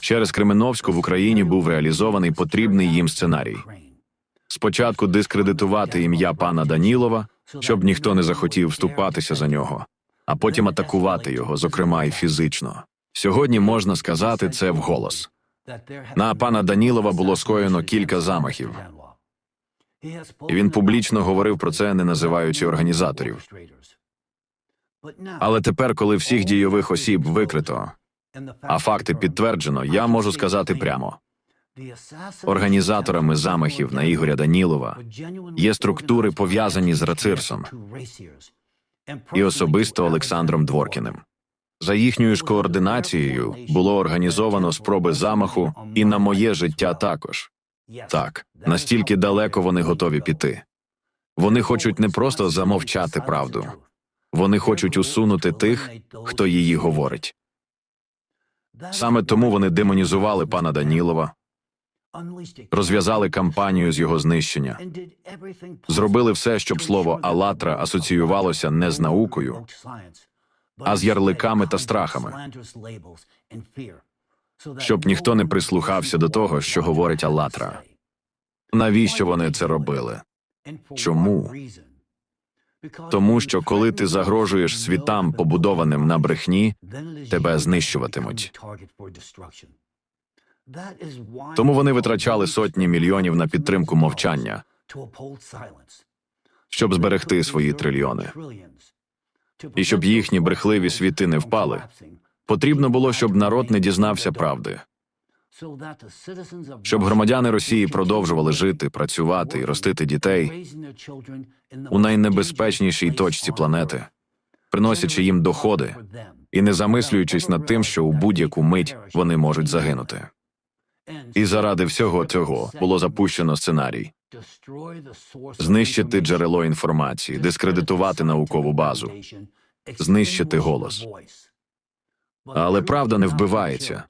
Через Кременовську в Україні був реалізований потрібний їм сценарій. Спочатку дискредитувати ім'я пана Данілова, щоб ніхто не захотів вступатися за нього, а потім атакувати його, зокрема і фізично. Сьогодні можна сказати це вголос. На пана Данілова було скоєно кілька замахів. І він публічно говорив про це, не називаючи організаторів. Але тепер, коли всіх дійових осіб викрито, а факти підтверджено, я можу сказати прямо: організаторами замахів на Ігоря Данілова є структури, пов'язані з Рацирсом і особисто Олександром Дворкіним. За їхньою ж координацією було організовано спроби замаху і на моє життя також. Так, настільки далеко вони готові піти. Вони хочуть не просто замовчати правду, вони хочуть усунути тих, хто її говорить. Саме тому вони демонізували пана Данілова, розв'язали кампанію з його знищення, зробили все, щоб слово «Алатра» асоціювалося не з наукою, а з ярликами та страхами, щоб ніхто не прислухався до того, що говорить «Алатра». Навіщо вони це робили? Чому? Тому що коли ти загрожуєш світам, побудованим на брехні, тебе знищуватимуть. Тому вони витрачали сотні мільйонів на підтримку мовчання, щоб зберегти свої трильйони. І щоб їхні брехливі світи не впали, потрібно було, щоб народ не дізнався правди, щоб громадяни Росії продовжували жити, працювати і ростити дітей у найнебезпечнішій точці планети, приносячи їм доходи і не замислюючись над тим, що у будь-яку мить вони можуть загинути. І заради всього цього було запущено сценарій знищити джерело інформації, дискредитувати наукову базу, знищити голос. Але правда не вбивається.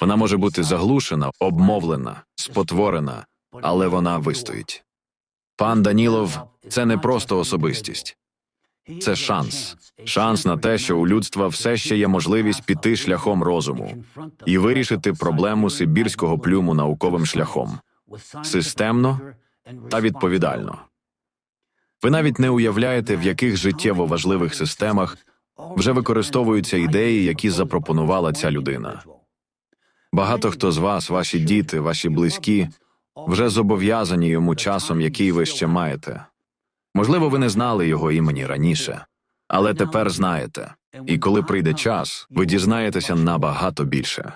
Вона може бути заглушена, обмовлена, спотворена, але вона вистоїть. Пан Данілов це не просто особистість, це шанс. Шанс на те, що у людства все ще є можливість піти шляхом розуму і вирішити проблему сибірського плюму науковим шляхом системно та відповідально. Ви навіть не уявляєте, в яких життєво важливих системах вже використовуються ідеї, які запропонувала ця людина. Багато хто з вас, ваші діти, ваші близькі, вже зобов'язані йому часом, який ви ще маєте. Можливо, ви не знали його імені раніше, але тепер знаєте. І коли прийде час, ви дізнаєтеся набагато більше.